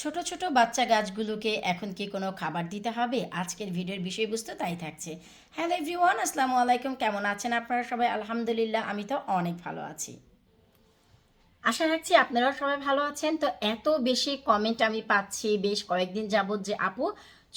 ছোট ছোট বাচ্চা গাছগুলোকে এখন কি কোনো খাবার দিতে হবে? আজকের ভিডিওর বিষয়বস্তু তাই থাকছে। হ্যালো এভরিওয়ান, আসসালামু আলাইকুম। কেমন আছেন আপনারা সবাই? আলহামদুলিল্লাহ, আমি তো অনেক ভালো আছি। আশা রাখছি আপনারাও সবাই ভালো আছেন। তো এত বেশি কমেন্ট আমি পাচ্ছি বেশ কয়েকদিন যাবত যে, আপু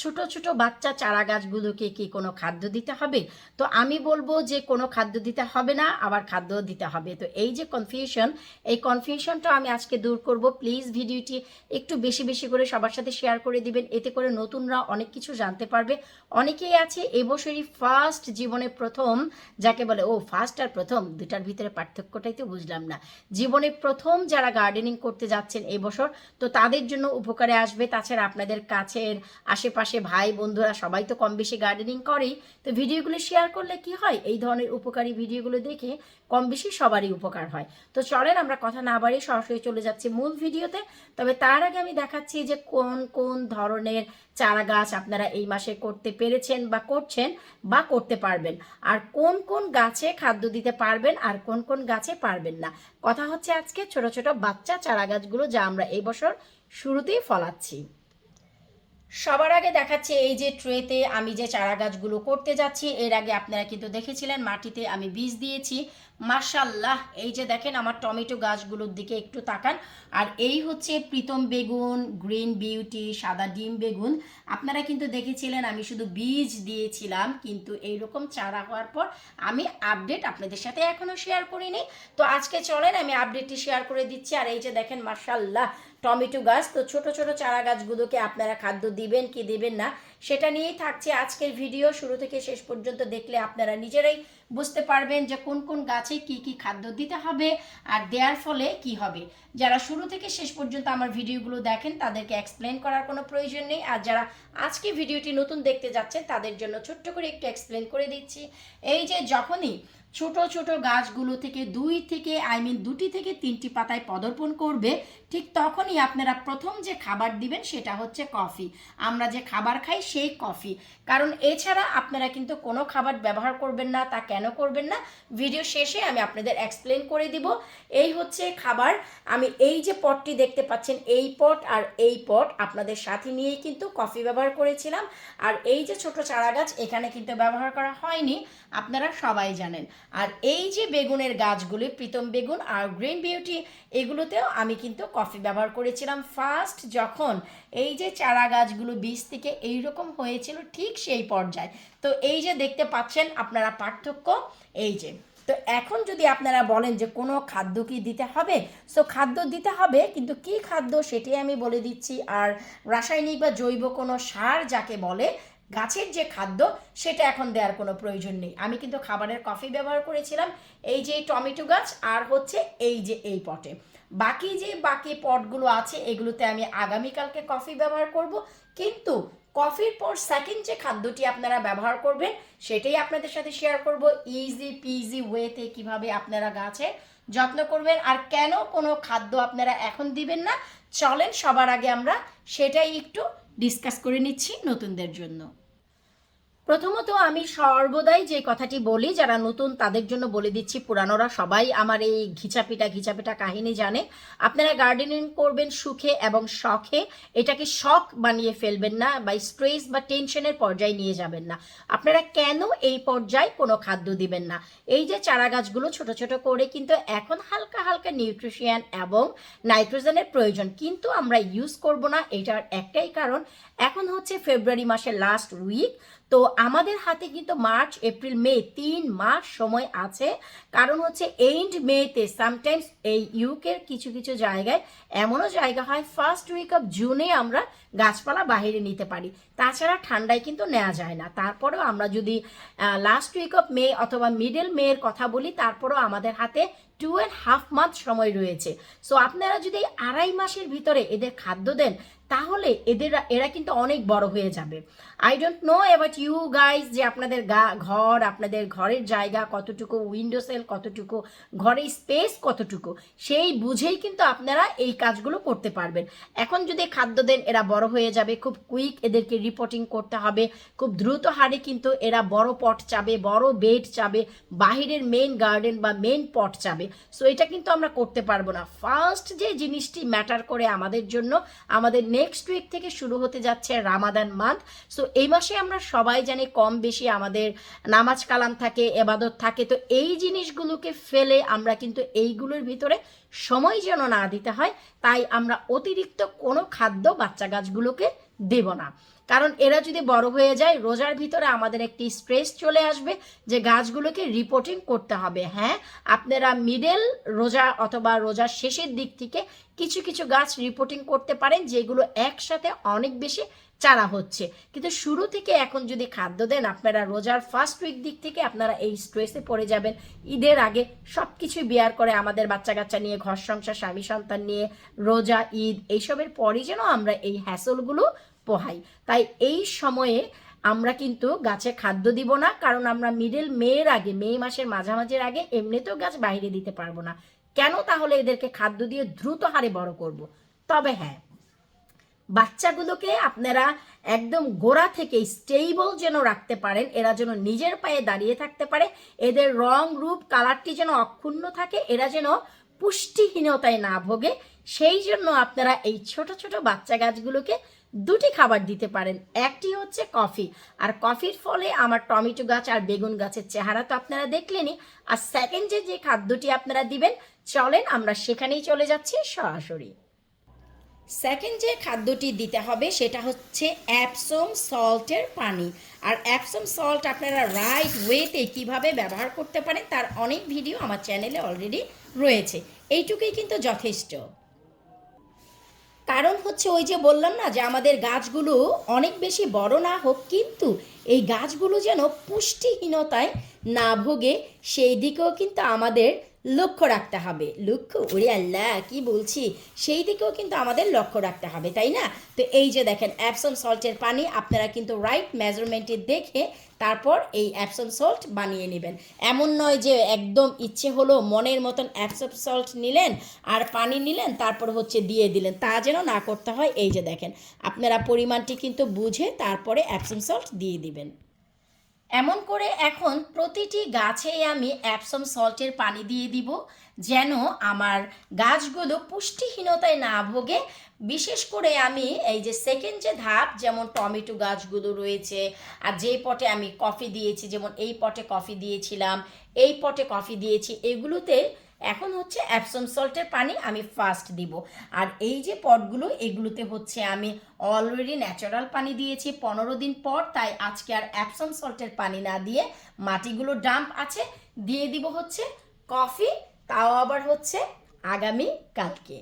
ছোট ছোট বাচ্চা চারা গাছগুলোকে কি কোনো খাদ্য দিতে হবে? তো আমি বলব যে কোনো খাদ্য দিতে হবে না, আবার খাদ্য দিতে হবে। তো এই যে কনফিউশন এই কনফিউশনটা আমি আজকে দূর করব। প্লিজ ভিডিওটি একটু বেশি বেশি করে সবার সাথে শেয়ার করে দিবেন। এতে করে নতুনরা অনেক কিছু জানতে পারবে। অনেকেই আছে এবছরই ফার্স্ট জীবনে প্রথম, যাকে বলে, ও ফার্স্ট আর প্রথম দুটার ভিতরে পার্থক্যটাই তো বুঝলাম না। জীবনে প্রথম যারা গার্ডেনিং করতে যাচ্ছেন এবছর তো তাদের জন্য উপকারে আসবে। তাছাড়া আপনাদের কাছের আশেপাশে ভাই, বন্ধুরা সবাই তো কম বেশি গার্ডেনিং করেই। তো ভিডিওগুলো শেয়ার করলে কি হয়? এই ধরনের উপকারী ভিডিওগুলো দেখে কম বেশি সবারই উপকার হয়। তো চলেন আমরা কথা না বাড়িয়ে সরাসরি চলে যাচ্ছি মূল ভিডিওতে। তবে তার আগে আমি দেখাচ্ছি যে কোন কোন ধরনের চারা গাছ আপনারা এই মাসে করতে পেরেছেন বা করছেন বা করতে পারবেন। আর কোন কোন গাছে খাদ্য দিতে পারবেন আর কোন কোন গাছে পারবেন না। কথা হচ্ছে আজকে ছোট ছোট বাচ্চা চারা গাছগুলো যা আমরা এই বছর শুরুতেই ফলাচ্ছি। সবার আগে দেখাচ্ছে এই যে ট্রেতে আমি যে চারা গাছগুলো করতে যাচ্ছি, এর আগে আপনারা কিন্তু দেখেছিলেন মাটিতে আমি বীজ দিয়েছি। মার্শাল্লাহ এই যে দেখেন আমার টমেটো গাছগুলোর দিকে একটু তাকান। আর এই হচ্ছে প্রীতম বেগুন, গ্রিন বিউটি, সাদা ডিম বেগুন। আপনারা কিন্তু দেখেছিলেন আমি শুধু বীজ দিয়েছিলাম, কিন্তু এইরকম চারা হওয়ার পর আমি আপডেট আপনাদের সাথে এখনও শেয়ার করিনি। তো আজকে চলেন, আমি আপডেটটি শেয়ার করে দিচ্ছি। আর এই যে দেখেন মার্শাল্লাহ টমেটো গাছ তো ছোট ছোট চারা গাছগুলোকে আপনারা খাদ্য দিবেন কি দিবেন না? সেটা নিয়েই থাকছে আজকের ভিডিও। শুরু থেকে শেষ পর্যন্ত দেখলে আপনারা নিজেরাই বুঝতে পারবেন যে কোন কোন গাছে কি কি খাদ্য দিতে হবে আর দেওয়ার ফলে কি হবে। যারা শুরু থেকে শেষ পর্যন্ত আমার ভিডিওগুলো দেখেন, তাদেরকে এক্সপ্লেন করার কোনো প্রয়োজন নেই। আর যারা আজকে ভিডিওটি নতুন দেখতে যাচ্ছেন, তাদের জন্য ছোট্ট করে একটু এক্সপ্লেন করে দিচ্ছি। এই যে যখনই ছোট ছোট গাছগুলো থেকে দুই থেকে আই মিন দুটি থেকে তিনটি পাতায় পদর্পণ করবে, ঠিক তখনই আপনারা প্রথম যে খাবার দিবেন সেটা হচ্ছে কফি। আমরা যে খাবার খাই সেই কফি কারণ এছাড়া আপনারা কিন্তু কোনো খাবার ব্যবহার করবেন না, তা কেন করবেন না? ভিডিও শেষে আমি আপনাদের এক্সপ্লেন করে দিব। এই হচ্ছে খাবার। আমি এই যে পটটি দেখতে পাচ্ছেন, এই পট আর এই পট আপনাদের সাথে নিয়েই কিন্তু কফি ব্যবহার করেছিলাম। আর এই যে ছোট চারা গাছ, এখানে কিন্তু ব্যবহার করা হয়নি, আপনারা সবাই জানেন। আর এই যে বেগুনের গাছগুলি, প্রীতম বেগুন আর গ্রিন বিউটি এগুলোতেও আমি কিন্তু কফি ব্যবহার করেছিলাম। ফার্স্ট যখন এই যে চারা গাছগুলো বীজ থেকে এইরকম হয়েছিল ঠিক সেই পর্যায়ে। তো এই যে দেখতে পাচ্ছেন আপনারা পার্থক্য, এই যে। তো এখন যদি আপনারা বলেন যে কোনো খাদ্য কি দিতে হবে, সো খাদ্য দিতে হবে, কিন্তু কি খাদ্য সেটাই আমি বলে দিচ্ছি। আর রাসায়নিক বা জৈব কোনো সার যাকে বলে, গাছের যে খাদ্য, সেটা এখন দেওয়ার কোনো প্রয়োজন নেই। আমি কিন্তু খাবারের কফি ব্যবহার করেছিলাম, এই যে টমেটো গাছ, আর হচ্ছে এই যে এই পটে। বাকি যে বাকি পটগুলো আছে, এগুলোতে আমি আগামীকালকে কফি ব্যবহার করব, কিন্তু কফির পর সেকেন্ড যে খাদ্যটি আপনারা ব্যবহার করবেন, সেটাই আপনাদের সাথে শেয়ার করব। ইজি পিজি ওয়েতে কীভাবে আপনারা গাছে যত্ন করবেন আর কেন কোনো খাদ্য আপনারা এখন দিবেন না, চলেন সবার আগে আমরা সেটাই একটু ডিসকাস করে নিচ্ছি নতুনদের জন্য। প্রথমত আমি সর্বদাই যে কথাটি বলি, যারা নতুন তাদের জন্য বলে দিচ্ছি, পুরানোরা সবাই আমার এই ঘিচাপিটা ঘিচাপিটা কাহিনী জানে। আপনারা গার্ডেনিং করবেন সুখে এবং শখে, এটাকে শখ বানিয়ে ফেলবেন না বা স্ট্রেস বা টেনশনের পর্যায়ে নিয়ে যাবেন না। আপনারা কেন এই পর্যায়ে কোনো খাদ্য দিবেন না? এই যে চারা গাছগুলো ছোট ছোট করে কিন্তু এখন হালকা হালকা নিউট্রিশিয়ান এবং নাইট্রোজেনের প্রয়োজন, কিন্তু আমরা ইউজ করব না, এটার একটাই কারণ, এখন হচ্ছে ফেব্রুয়ারি মাসের লাস্ট উইক তো আমাদের হাতে কিন্তু মার্চ, এপ্রিল, মে তিন মাস সময় আছে। কারণ হচ্ছে এন্ড মেতে সামটাইমস এই ইউকের কিছু কিছু জায়গায় এমনও জায়গা হয় ফার্স্ট উইক অফ জুনে আমরা গাছপালা বাহিরে নিতে পারি। তাছাড়া ঠান্ডায় কিন্তু নেওয়া যায় না। তারপরেও আমরা যদি লাস্ট উইক অফ মে অথবা মিডল মেয়ের কথা বলি, তারপরেও আমাদের হাতে টু অ্যান্ড হাফ মান্থ সময় রয়েছে। সো আপনারা যদি আড়াই মাসের ভিতরে এদের খাদ্য দেন, তাহলে এদের, এরা কিন্তু অনেক বড় হয়ে যাবে। I don't know about you guys যে আপনাদের গা, ঘর, আপনাদের ঘরের জায়গা কতটুকু উইন্ডো সেল কতটুকু, ঘরের স্পেস কতটুকু, সেই বুঝেই কিন্তু আপনারা এই কাজগুলো করতে পারবেন। এখন যদি খাদ্য দেন, এরা বড় হয়ে যাবে, খুব কুইক এদেরকে রিপোর্টিং করতে হবে। খুব দ্রুত হারে কিন্তু এরা বড় পট চাবে, বড় বেড চাবে, বাহিরের মেন গার্ডেন বা মেন পট চাবে। সো এটা কিন্তু আমরা করতে পারব না। ফার্স্ট যে জিনিসটি ম্যাটার করে আমাদের জন্য, আমাদের নেক্সট উইক থেকে শুরু হতে যাচ্ছে রামাদান মান্থ সো এই মাসে আমরা সবাই জানি কম বেশি আমাদের নামাজ কালাম থাকে, এবাদত থাকে। তো এই জিনিসগুলোকে ফেলে আমরা কিন্তু এইগুলোর ভিতরে সময় যেন না দিতে হয়, তাই আমরা অতিরিক্ত কোনো খাদ্য বাচ্চা গাছগুলোকে দেব না। কারণ এরা যদি বড় হয়ে যায়, রোজার ভিতরে আমাদের একটি স্ট্রেস চলে আসবে যে গাছগুলোকে রিপোর্টিং করতে হবে। হ্যাঁ আপনারা মিডল রোজা অথবা রোজার শেষের দিক থেকে কিছু কিছু গাছ রিপোর্টিং করতে পারেন, যেগুলো একসাথে অনেক বেশি চারা হচ্ছে। কিন্তু শুরু থেকে এখন যদি খাদ্য দেন, আপনারা রোজার ফার্স্ট উইক দিক থেকে আপনারা এই স্ট্রেসে পড়ে যাবেন। ঈদের আগে সব কিছুই বিয়ার করে আমাদের বাচ্চা কাচ্চা নিয়ে, ঘর সংসার স্বামী সন্তান নিয়ে, রোজা, ঈদ, এইসবের পরই যেন আমরা এই হ্যাসলগুলো পোহাই তাই এই সময়ে আমরা কিন্তু গাছে খাদ্য দিব না, কারণ আমরা মিডল মেয়ের আগে, মে মাসের মাঝামাঝির আগে এমনিতেও গাছ বাইরে দিতে পারব না। কেন তাহলে এদেরকে খাদ্য দিয়ে দ্রুত হারে বড় করব? তবে হ্যাঁ বাচ্চাগুলোকে আপনারা একদম গোড়া থেকে স্টেবল যেন রাখতে পারেন, এরা যেন নিজের পায়ে দাঁড়িয়ে থাকতে পারে, এদের রং, রূপ কালারটি যেন অক্ষুণ্ণ থাকে, এরা যেন পুষ্টিহীনতায় না ভোগে, সেই জন্য আপনারা এই ছোট ছোট বাচ্চা গাছগুলোকে দুটি খাবার দিতে পারেন। একটি হচ্ছে কফি। আর কফির ফলে আমার টমেটো গাছ আর বেগুন গাছের চেহারা তো আপনারা দেখলেনই। আর সেকেন্ড যে যে খাদ্যটি আপনারা দিবেন, চলেন আমরা সেখানেই চলে যাচ্ছি সরাসরি। সেকেন্ড যে খাদ্যটি দিতে হবে, সেটা হচ্ছে অ্যাপসম সল্টের পানি। আর অ্যাপসম সল্ট আপনারা রাইট ওয়েতে কীভাবে ব্যবহার করতে পারেন, তার অনেক ভিডিও আমার চ্যানেলে অলরেডি রয়েছে। এইটুকুই কিন্তু যথেষ্ট। কারণ হচ্ছে ওই যে বললাম না যে আমাদের গাছগুলো অনেক বেশি বড় না হোক, কিন্তু এই গাছগুলো যেন পুষ্টিহীনতায় না ভোগে, সেই দিকেও কিন্তু আমাদের লক্ষ্য রাখতে হবে। লক্ষ্য? ওরে আল্লাহ, কি বলছি? সেই দিকেও কিন্তু আমাদের লক্ষ্য রাখতে হবে, তাই না? তো এই যে দেখেন অ্যাপসম সল্টের পানি আপনারা কিন্তু রাইট মেজারমেন্টে দেখে তারপর এই অ্যাপসম সল্ট বানিয়ে নেবেন। এমন নয় যে একদম ইচ্ছে হলো মনের মতন অ্যাপসম সল্ট নিলেন, আর পানি নিলেন, তারপর হচ্ছে দিয়ে দিলেন। তা যেন না করতে হয়, এই যে দেখেন, আপনারা পরিমাণটি কিন্তু বুঝে তারপরে অ্যাপসম সল্ট দিয়ে দিবেন। এমন করে এখন প্রতিটি গাছেই আমি অ্যাপসম সল্টের পানি দিয়ে দিব, যেন আমার গাছগুলো পুষ্টিহীনতায় না ভোগে। বিশেষ করে আমি এই যে সেকেন্ড যে ধাপ, যেমন টমেটো গাছগুলো রয়েছে, আর যে পটে আমি কফি দিয়েছি, যেমন এই পটে কফি দিয়েছিলাম, এই পটে কফি দিয়েছি, এগুলোতে এখন হচ্ছে অ্যাপসম সল্টের পানি আমি ফার্স্ট দিব। আর এই যে পটগুলো, এগুলোতে হচ্ছে আমি অলরেডি ন্যাচারাল পানি দিয়েছি পনেরো দিন পর, তাই আজকে আর অ্যাপসম সল্টের পানি না দিয়ে মাটিগুলো ডাম্প আছে। দিয়ে দিব হচ্ছে কফি তাও আবার হচ্ছে আগামী কালকে।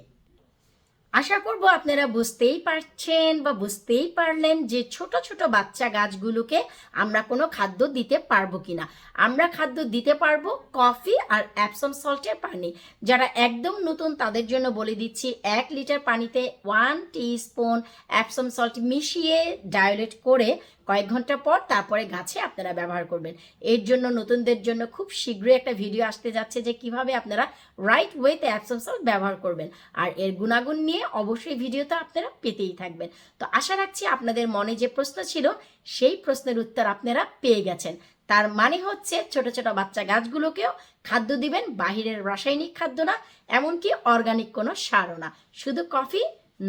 আশা করব আপনারা বুঝতেই পারছেন বা বুঝতেই পারলেন যে ছোট ছোট বাচ্চা গাছগুলোকে আমরা কোনো খাদ্য দিতে পারব কিনা। আমরা খাদ্য দিতে পারব কফি আর অ্যাপসম সল্টের পানি। যারা একদম নতুন তাদের জন্য বলে দিচ্ছি এক লিটার পানিতে ওয়ান স্পুন অ্যাপসম সল্ট মিশিয়ে ডায়োলেট করে কয়েক ঘণ্টা পর তারপরে গাছে আপনারা ব্যবহার করবেন। এর জন্য, নতুনদের জন্য খুব শীঘ্রই একটা ভিডিও আসতে যাচ্ছে যে কীভাবে আপনারা রাইট ওয়েতে অ্যাপসম সল্ট ব্যবহার করবেন। আর এর গুণাগুণ নিয়ে অবশ্যই ভিডিওতে আপনারা পেতেই থাকবেন। তো আশা রাখছি আপনাদের মনে যে প্রশ্ন ছিল, সেই প্রশ্নের উত্তর আপনারা পেয়ে গেছেন। তার মানে হচ্ছে ছোট ছোট বাচ্চা গাছগুলোকেও খাদ্য দিবেন, বাহিরের রাসায়নিক খাদ্য না, এমনকি অর্গানিক কোনো সারও না। শুধু কফি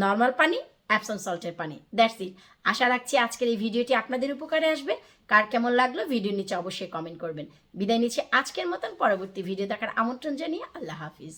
নর্মাল পানি অ্যাপসম সল্টের পানি। দ্যাটস ইট আশা রাখছি আজকের এই ভিডিওটি আপনাদের উপকারে আসবে। কার কেমন লাগল ভিডিও নিচে অবশ্যই কমেন্ট করবেন। বিদায় নিচ্ছি আজকের মতন পরবর্তী ভিডিও দেখার আমন্ত্রণ জানিয়ে আল্লাহ হাফিজ।